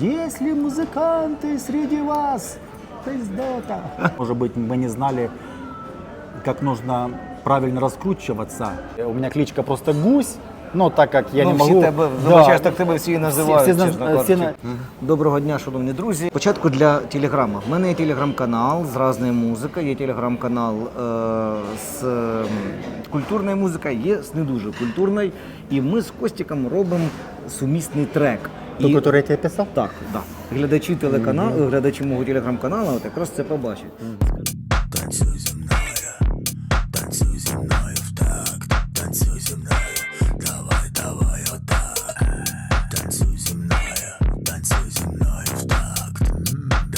Есть ли музыканты среди вас? Пиздота. Может быть, мы не знали, как нужно правильно раскручиваться. У меня кличка просто Гусь, но так как я ну, не всі могу... тебе, Да. вибачаєш, так тебе всі і називають. всі зна- чесно всі кажучи. Доброго дня, шановні друзі. Спочатку для телеграма. В мене є телеграм-канал з різною музикою, є телеграм-канал е, з ем, культурною музикою, є з не дуже культурною. І ми з Костіком робимо сумісний трек. Ту, І- который я тебе писал? Так, так. Глядачі телеканалу, глядачі мого телеграм-каналу от якраз це побачать. Танцуй зі мною, танцуй зі мною в такт, танцюй зі мною, давай, давай отак. Танцюй зі мною, танцюй зі мною в такт,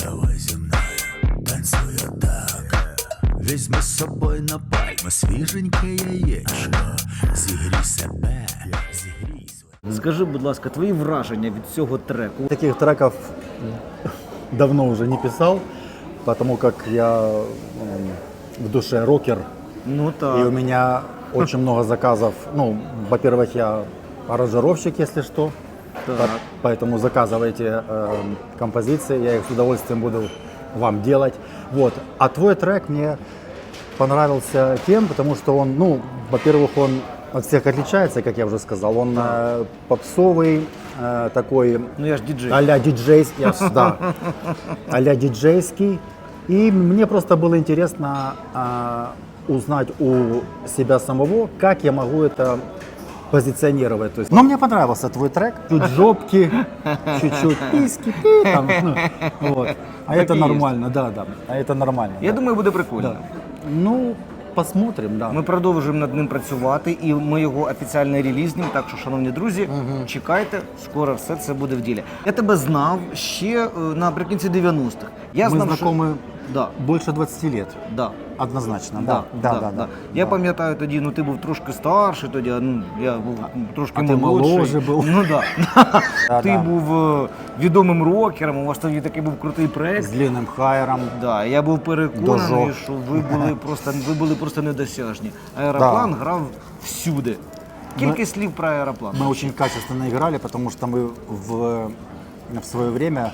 давай зі мною, танцюй отак. Візьми з собою на пальму свіженьке яєчко, Скажи, будь ласка, твої враження від цього треку. Таких треков давно уже не писал, потому как я м, в душе рокер, Ну и так. у меня очень много заказов. Ну, во-первых, я аранжировщик, если что, Так. По- поэтому заказывайте э, композиции, я их с удовольствием буду вам делать. Вот. А твой трек мне понравился тем, потому что он, ну, во-первых, он от всех отличается, как я уже сказал. Он э, попсовый, э, такой Ну я ж діджей. а-ля диджейский, я да, а-ля диджейский. И мне просто было интересно а, узнать у себя самого, как я могу это позиционировать. То есть, но мне понравился твой трек. Чуть жопки, чуть-чуть писки, пи, там, ну, вот. А Так это и есть. нормально, да, да. А это нормально. Я да. думаю, буде прикольно. Да. Ну, посмотрим, да. Ми продовжуємо над ним працювати, і ми його офіційно релізнемо. Так що, шановні друзі, чекайте, скоро все це буде в ділі. Я тебе знав ще е, наприкінці 90-х. Я Ми знав, Що... Да, больше 20 лет. да. Однозначно, Да, да. Да, да, да. Я да. пам'ятаю тоді, ну ти був трошки старший тоді, а, ну я був м, трошки а ти молодший. моложе був. Ну да. Да, ти да. був е, відомим рокером, у вас тоді такий був крутий С проект. длинным хайером. Да, я був переконаний, Дожо. що ви були просто ви були просто недосяжні. Аероплан грав всюди. Кілька слів про аероплан. Мы очень качественно играли, потому что мы в, в свое время,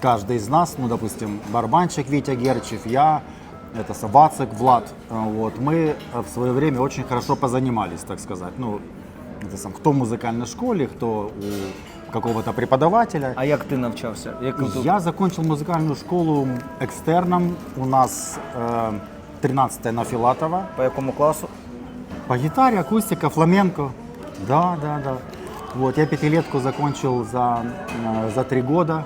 каждый из нас, ну, допустим, барабанщик Витя Герчев, я, это Савацик Влад, э, вот, мы э, в свое время очень хорошо позанимались, так сказать. Ну, это сам, кто в музыкальной школе, кто у какого-то преподавателя. А як ти навчався? Як ти- Я закончил музыкальную школу экстерном, у нас э, 13 на Филатова. По якому класу? По гитаре, акустика, фламенко. Да, да, да. Вот, я пятилетку закончил за, э, за три года.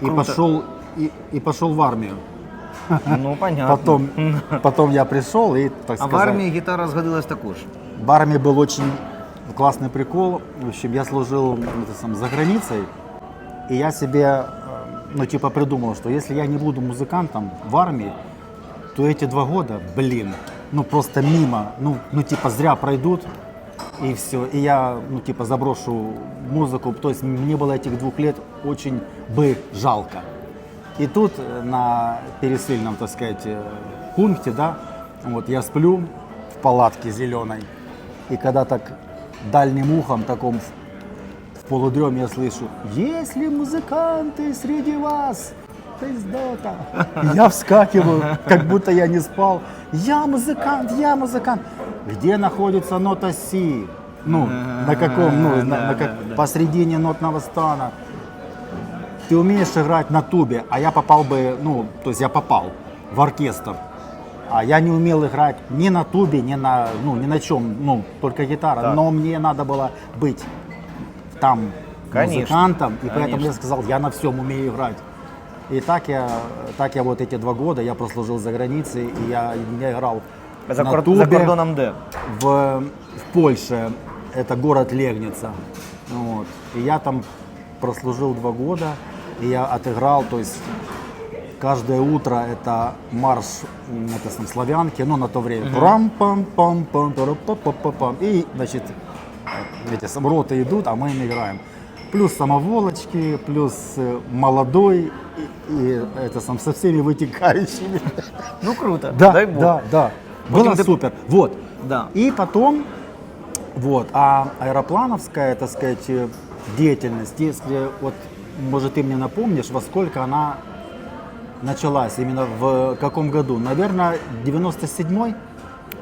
И Круто. пошел, и, и пошел в армию. Ну, понятно. Потом, потом я пришел и, так А в сказать, армії гітара згодилась також. в армии был очень классный прикол. В общем, я служил это, сам, за границей, и я себе, э, ну, типа, придумал, что если я не буду музыкантом в армии, то эти два года, блин, ну, просто мимо, ну, ну типа, зря пройдут, и все. И я, ну, типа, заброшу музыку. То есть мне было этих двух лет очень бы жалко. И тут э, на пересыльном, так сказать, э, пункте, да, вот я сплю в палатке зеленой, и когда так дальним ухом таком в, полудреме я слышу, есть ли музыканты среди вас? Пиздота. Я вскакиваю, как будто я не спал. Я музыкант, я музыкант. Где находится нота Си? Ну, на каком, ну, на- на как- посредине нотного стана ты умеешь играть на тубе, а я попал бы, ну, то есть я попал в оркестр. А я не умел играть ни на тубе, ни на, ну, ни на чем, ну, только гитара. Так. Но мне надо было быть там Конечно. музыкантом, и поэтому Конечно. я сказал, я на всем умею играть. И так я, так я вот эти два года, я прослужил за границей, и я, я играл За, на кор... тубе за кордоном де? в, в Польше, это город Легница. Вот. И я там прослужил два года, и я отыграл, то есть каждое утро это марш это сам, славянки, ну на то время. Рам пам пам пам пам И, значит, эти роты идут, а мы им играем. Плюс самоволочки, плюс э, молодой, и, и это сам со всеми вытекающими. Ну круто. Да, Дай Бог. да, да. Потом Было ты- супер. Вот. Да. И потом, вот, а аэроплановская, так сказать, э, деятельность, если вот, может, ты мне напомнишь, во сколько она началась, именно в каком году? Наверное, 97-й?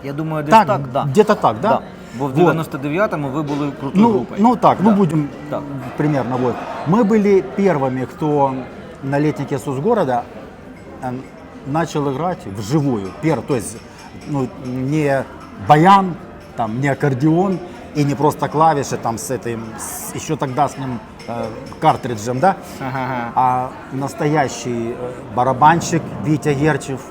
Я думаю, десь Так, так, да. где-то так, да? Бо в Вот. 99-му ви були крутою Ну, групою. ну так, ну Да. будем Так. примерно вот. Мы были первыми, кто на летнике Сузгорода э, начал играть вживую. Пер, то есть ну, не баян, там, не аккордеон и не просто клавиши там с этим, с еще тогдашним э, картриджем, да, Ага. а настоящий э, барабанщик Витя Герчев,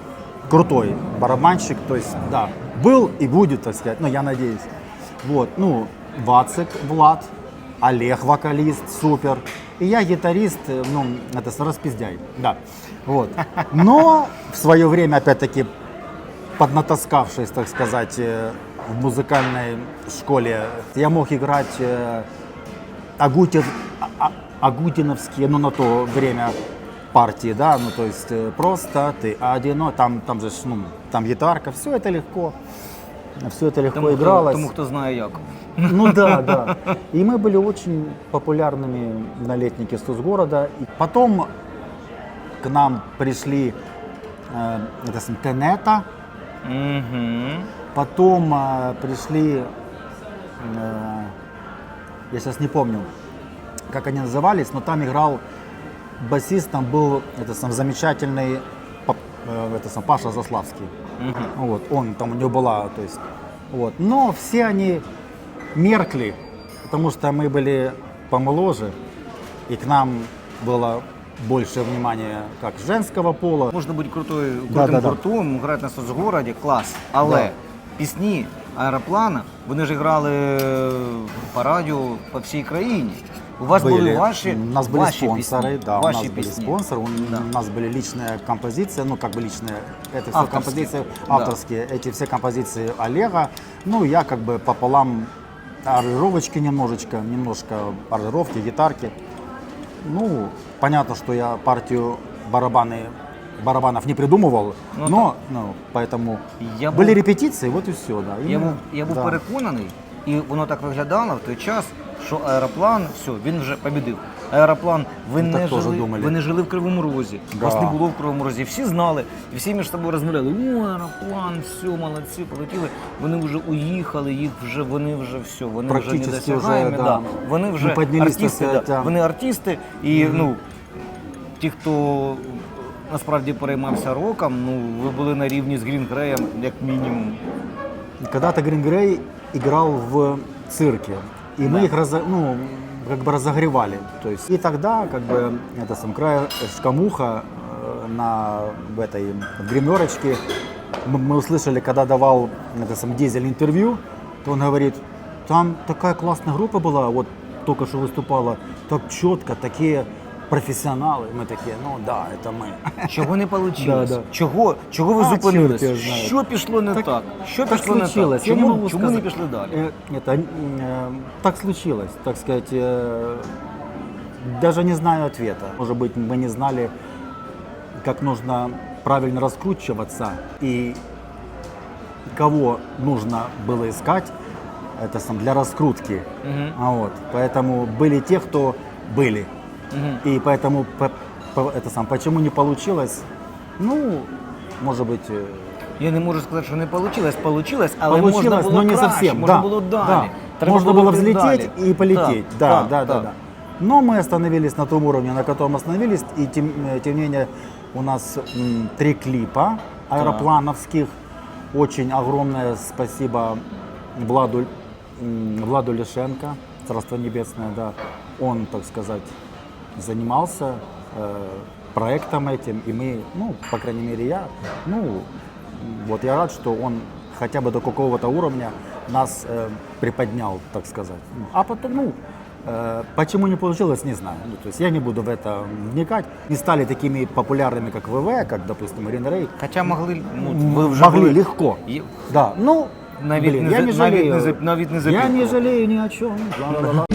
крутой барабанщик, то есть, да, был и будет, так сказать, ну, я надеюсь. Вот, ну, Вацик Влад, Олег вокалист, супер, и я гитарист, э, ну, это распиздяй, да, вот. Но в свое время, опять-таки, поднатаскавшись, так сказать, э, в музыкальной школе, я мог играть э, Агутин, а- а- агутиновские, ну на то время партии, да, ну то есть э, просто ты одино, там, там же, ну, там гитарка, все это легко, все это легко Тому, игралось. тому, хто знає як. Ну да, да. И мы были очень популярными на летнике Стузгорода. И потом к нам пришли э, это, Тенета, Угу. Потом э, пришли, э, я сейчас не помню, как они назывались, но там играл басист, там был это сам замечательный э, это сам Паша Заславский. Вот, он там у него была, то есть, вот. Но все они меркли, потому что мы были помоложе, и к нам было больше внимания как женского пола. Можна бути крутою, Да, крутим да, да. гуртом, грати на соцгороді, клас. Але Да. пісні аероплана, вони ж грали по радіо по всій країні. У вас були ваші, у нас были ваші спонсоры, пісні, да, ваші у нас пісні. были спонсоры, у, Да. у нас были личные композиции, ну как бы личные, это все Авторские, композиции да. авторские, эти все композиции Олега, ну я как бы пополам аранжировочки немножечко, немножко аранжировки, гитарки. Ну, понятно, что я партию барабаны барабанов не придумывал, Ну, но ну, поэтому Я были був- репетиции, вот и все, да. Я Именно, був, я був да. переконаний, і воно так виглядало в той час, що аероплан, все, він вже побідив. Аероплан, ви, Ми не так жили, думали. ви не жили в Кривому Розі. Да. Вас не було в Кривому Розі. Всі знали, і всі між собою розмовляли, о, аероплан, все, молодці, полетіли. Вони вже уїхали, їх вже, вони вже все, вони вже недосягаємі. вже, да. да. Вони вже Ну, артисти, да. да. вони артисти, і ну, ті, хто насправді переймався роком, ну, ви були на рівні з Грін Греєм, як мінімум. Когда-то Грин Грей играл в цирке, и мы их разо- ну, как бы разогревали. То есть, и тогда, как бы, это сам край шкамуха э, на в этой гримерочке, мы услышали, когда давал это сам Дизель интервью, то он говорит, там такая классная группа была, вот только что выступала, так четко, такие профессионалы. Мы такие, ну да, это мы. Чого не вийшло? Да, да. Чого, чого ви А, зупинились? чорт його знає. Що пішло не так? Що так пішло не случилось. так? Я не Чому, могу чому не сказать. пішли далі? Э, Это, э, так случилось, так сказать. э, Даже не знаю ответа. Может быть, мы не знали, как нужно правильно раскручиваться и кого нужно было искать это сам, для раскрутки. Мгм. А вот, поэтому были те, кто были. И поэтому по- по- это сам, почему не получилось, ну, может быть, э, Я не можу сказати, що не вийшло. Получилось, але можна Получилось, було но не краще, совсем. можна да, було далі. да. Треба Можно було было взлететь далі. и полететь. Да, так, да, да, так. да. Но мы остановились на том уровне, на котором остановились. И тем, э, тем не менее у нас м, три клипа аэроплановских. Очень огромное спасибо Владу, м, Владу Лишенко, Царство Небесное, да. Он, так сказать, занимался э, проектом этим, и мы, ну, по крайней мере, я, ну, вот я рад, что он хотя бы до какого-то уровня нас э, приподнял, так сказать. Ну, А потом, ну, э, почему не получилось, не знаю. Ну, то есть я не буду в это вникать. Не стали такими популярными, как ВВ, как, допустим, Ирина Рей. Хоча могли, ну, М, ви вже Могли були- легко. Є- Да, ну, Навіть блин, не я за- не навіть жалею. не за- навіть не за Я не півколо. жалею ни о чем. Ла-ла-ла-ла.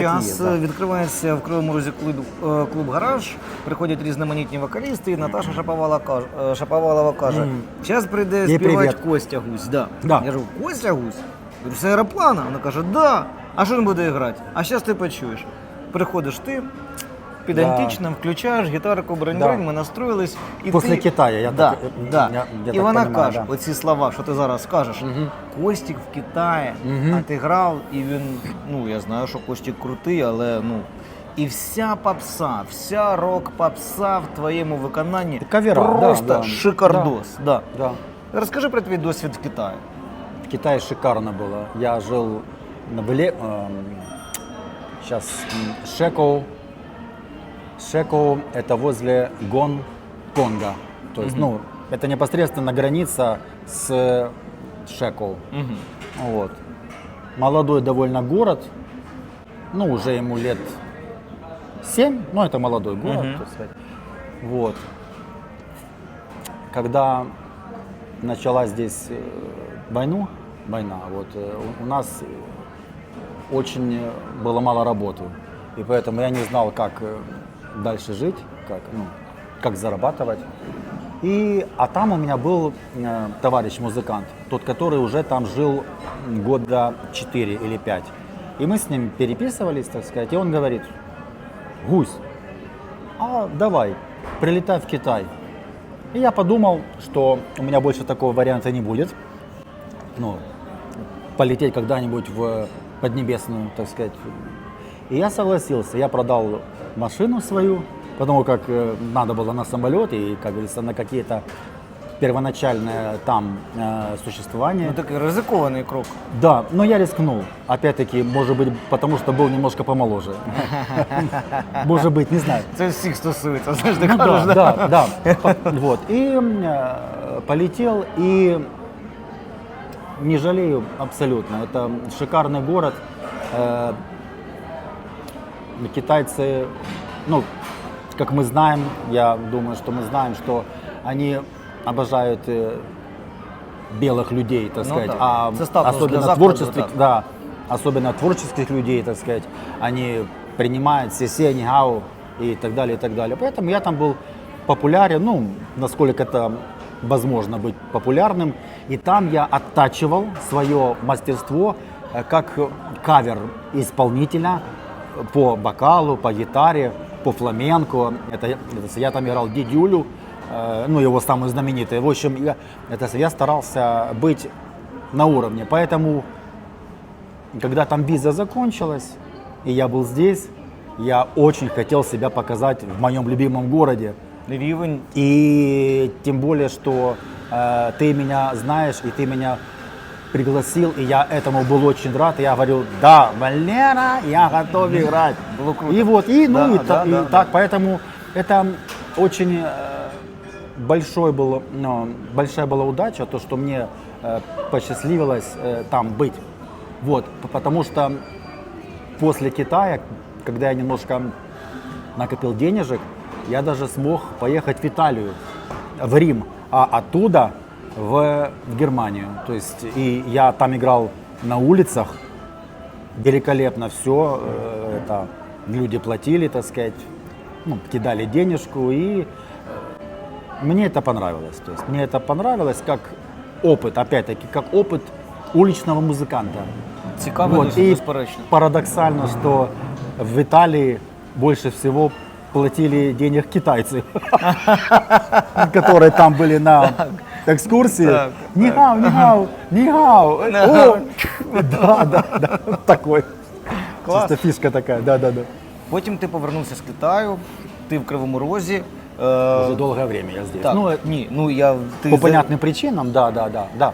Час да. е, відкривається в Кривому Розі клуб, е, клуб гараж, приходять різноманітні вокалісти, і Наташа Шаповала каже, е, Шаповалова каже, зараз прийде співати. Костя Гусь. Да. Да. Я кажу, Костя Гусь? Говорю, це аероплана. Вона каже, да. А що він буде грати? А зараз ти почуєш. Приходиш ти, педантично, включаєш гітарку Да. ми настроїлись. І Після ти... Китаю, я да, так, да. я- я і так вона понімаю, каже, да. оці слова, що ти зараз скажеш, Мгм. Костік в Китаї, Мгм. а ти грав, і він, ну я знаю, що Костік крутий, але ну. І вся попса, вся рок-попса в твоєму виконанні Кавера, да, просто да. шикардос. Да. Да. Розкажи про твій досвід в Китаї. В Китае шикарно было. Я жил на Бле... сейчас Шекоу. Шекоу – это возле Гонконга. То есть, ну, это непосредственно граница с Шекоу. Вот. Молодой довольно город. Ну, уже ему лет 7, ну, это молодой город, Мгм. так сказать. Вот. Когда началась здесь э, войну, война, вот э, у- нас очень было мало работы, и поэтому я не знал, как э, дальше жить, как, ну, как зарабатывать. И, а там у меня был э, товарищ музыкант, тот, который уже там жил года 4 или 5. И мы с ним переписывались, так сказать, и он говорит, Гусь, а давай, прилетай в Китай. И я подумал, что у меня больше такого варианта не будет. Ну, полететь когда-нибудь в Поднебесную, так сказать. И я согласился. Я продал машину свою, потому как э, надо было на самолет и, как говорится, на какие-то первоначальное там э, существование. Ну такий ризикований крок. Да, но я рискнул. Опять-таки, может быть, потому что был немножко помоложе. Может быть, не знаю. Це всіх стосується, знаєш, ти Ну кажеш, да, да, да. По- Вот. И э, полетел, и не жалею абсолютно. Это шикарный город. Китайцы, ну, как мы знаем, я думаю, что мы знаем, что они обожают э, белых людей, так Ну сказать, да. а особенно творческих, да, особенно творческих людей, так сказать, они принимают все нигау и так далее, и так далее. Поэтому я там был популярен, ну, насколько это возможно быть популярным. И там я оттачивал свое мастерство э, как кавер исполнителя по бокалу, по гитаре, по фламенко. Это, это я там играл дидюлю, э, ну, его самый знаменитый. В общем, я, это, я старался быть на уровне. Поэтому когда там виза закончилась, и я был здесь, я очень хотел себя показать в моем любимом городе. Рівень И тем более, что э, ты меня знаешь, и ты меня пригласил, и я этому был очень рад. И я говорю, да, Валера, я готов играть. Было круто. И вот, и, ну, Да, и, да, та- и да, так, поэтому это очень э, большой был, ну, большая была удача, то, что мне э, посчастливилось э, там быть. Вот, потому что после Китая, когда я немножко накопил денежек, я даже смог поехать в Италию, в Рим, а оттуда в, Германию. То есть и я там играл на улицах, великолепно все, это люди платили, так сказать, ну, кидали денежку, и э, мне это понравилось. То есть мне это понравилось как опыт, опять-таки, как опыт уличного музыканта. цікавий Вот, безперечно. парадоксально, что в Италии больше всего платили денег китайцы, которые там были на экскурсии. Так, Нихау, нихау, нихау. О, Да, да, да, такой. Класс. Чисто фишка такая, да, да, да. Потім ти повернувся з Китаю, ти в Кривому Розі. Е, Уже долгое время я здесь. так, Ну, ні, ну я ти по за- понятным причинам, да, да, да, да.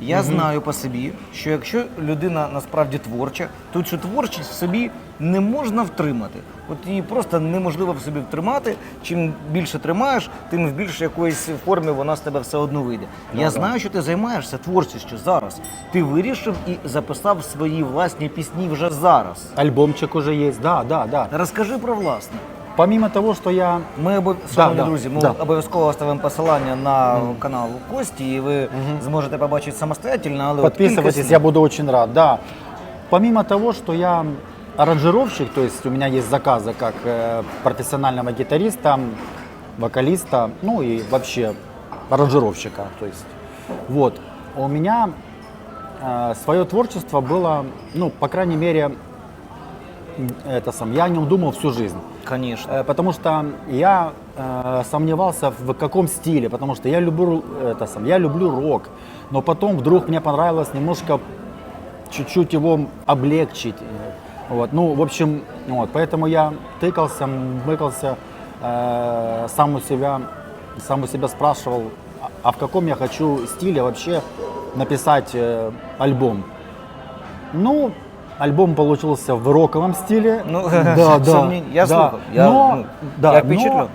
Я знаю по собі, що якщо людина насправді творча, то цю творчість в собі не можна втримати. От її просто неможливо в собі втримати. Чим більше тримаєш, тим в більш якоїсь формі вона з тебе все одно вийде. Я знаю, що ти займаєшся творчістю зараз. Ти вирішив і записав свої власні пісні вже зараз. Альбомчик уже есть, да, да, да. Розкажи про власне. Помимо того, что я Ми обов... шановні да, друзі, ми да. обов'язково оставимо посилання на канал Кості, і ви зможете побачити самостоятельно, але от Подписывайтесь, кілька я буду очень рад. Да. Помимо того, что я аранжировщик, то есть у меня есть заказы как э, профессионального гитариста, вокалиста, ну и вообще аранжировщика. То есть, вот. У меня свое творчество было, ну, по крайней мере, м, это сам, я о нем думал всю жизнь. Конечно. Э, Потому что я э, сомневался в каком стиле, потому что я люблю это сам, я люблю рок, но потом вдруг мне понравилось немножко чуть-чуть его облегчить. Вот, ну, в общем, вот, поэтому я тыкался, мыкался, э, сам у себя, сам у себя спрашивал, а- а в каком я хочу стиле вообще написать э, альбом. Ну, альбом получился в роковом стиле. Ну, да, да, я да. слухав, я, но, ну, да, я но впечатлен.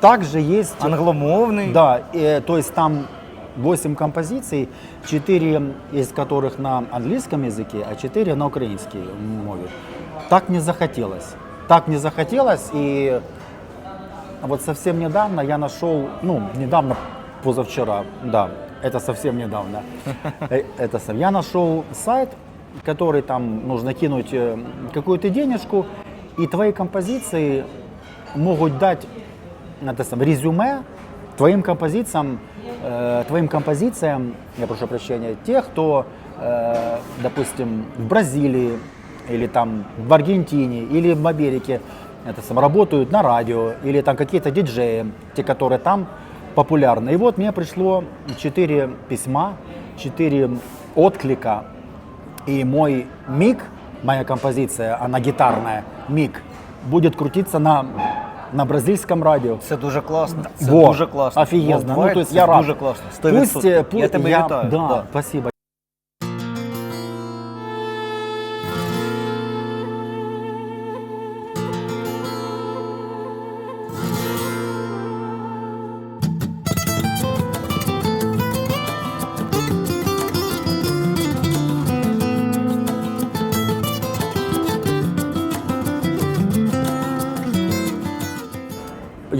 также есть, Англомовний. да, э, то есть там 8 композиций, 4 из которых на английском языке, а 4 на украинской мове. Так мне захотелось. Так мне захотелось, и вот совсем недавно я нашел, ну, недавно, позавчера, да, это совсем недавно, Э, это сам. Я нашел сайт, который там нужно кинуть э, какую-то денежку, и твои композиции могут дать это сам, резюме твоим композициям, э, твоим композициям, я прошу прощения, тех, кто, э, допустим, в Бразилии или там в Аргентине или в Америке это сам, работают на радио или там какие-то диджеи, те, которые там популярны. И вот мне пришло четыре письма, четыре отклика, и мой миг, моя композиция, она гитарная, миг, будет крутиться на, на бразильском радио. Це дуже класно. Це Во, дуже класно. Ну, то есть я рад. дуже класно. 100%. Пусть, э, пу- я тебе вітаю. Да, спасибо.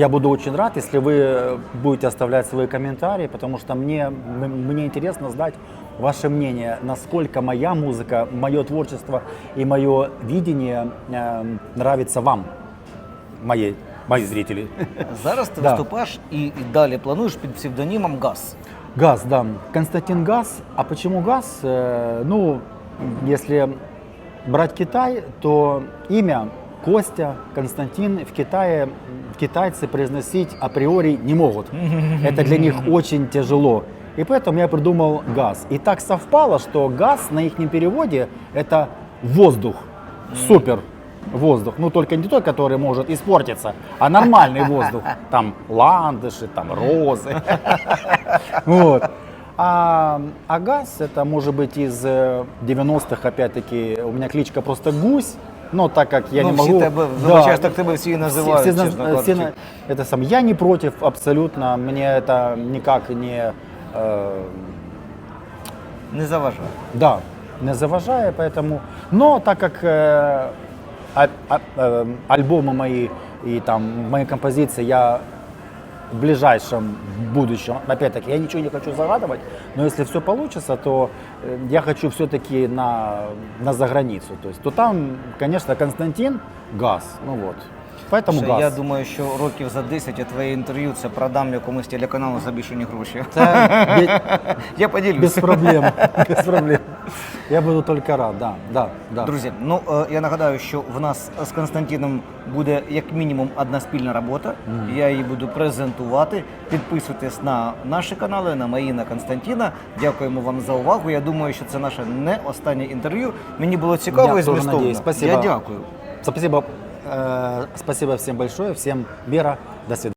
Я буду очень рад, если вы будете оставлять свои комментарии, потому что мне, м- мне интересно знать ваше мнение, насколько моя музыка, мое творчество и мое видение э, нравится вам, мои, мои зрители. Зараз ти Да. виступаєш і, і далі плануєш під псевдонімом Газ. Газ, да. Константин Газ. А почему Газ? Э, ну, если брать Китай, то имя Костя, Константин в Китае китайцы произносить априори не могут. Это для них очень тяжело. И поэтому я придумал газ. И так совпало, что газ на их переводе это воздух. Супер воздух. Ну, только не тот, который может испортиться, а нормальный воздух. Там ландыши, там розы. Вот. А, а газ, это может быть из э, 90-х, опять-таки, у меня кличка просто Гусь, но так как я ну, не всі могу... тебе, Да, вибачаюсь, так тебе всі і називають, все, все, чесно наз- все кажучи. на- это сам, я не против абсолютно, мне это никак не... э, Не заважає. да, не заважає, поэтому... Но так как э, а- а- э, альбомы мои и там мои композиции я в ближайшем будущем, опять-таки, я ничего не хочу загадывать, но если все получится, то э, я хочу все-таки на, на заграницу. То есть, то там, конечно, Константин, газ, ну вот. Поэтому Ще газ. Я думаю, що років за 10 я твоє інтерв'ю це продам якомусь телеканалу за більшені гроші. Это бе- Я поділюсь. без проблем, без проблем. Я буду только рад, да, да, да. Друзі, ну е, я нагадаю, що в нас з Константином буде як мінімум одна спільна робота. Я її буду презентувати. Підписуйтесь на наші канали, на мої, на Константина. Дякуємо вам за увагу. Я думаю, що це наше не останнє інтерв'ю. Мені було цікаво Я і тоже змістовно. надеюсь. Спасибо. Я дякую. Спасибо, э, Спасибо всем большое, всем Вера, до свидания.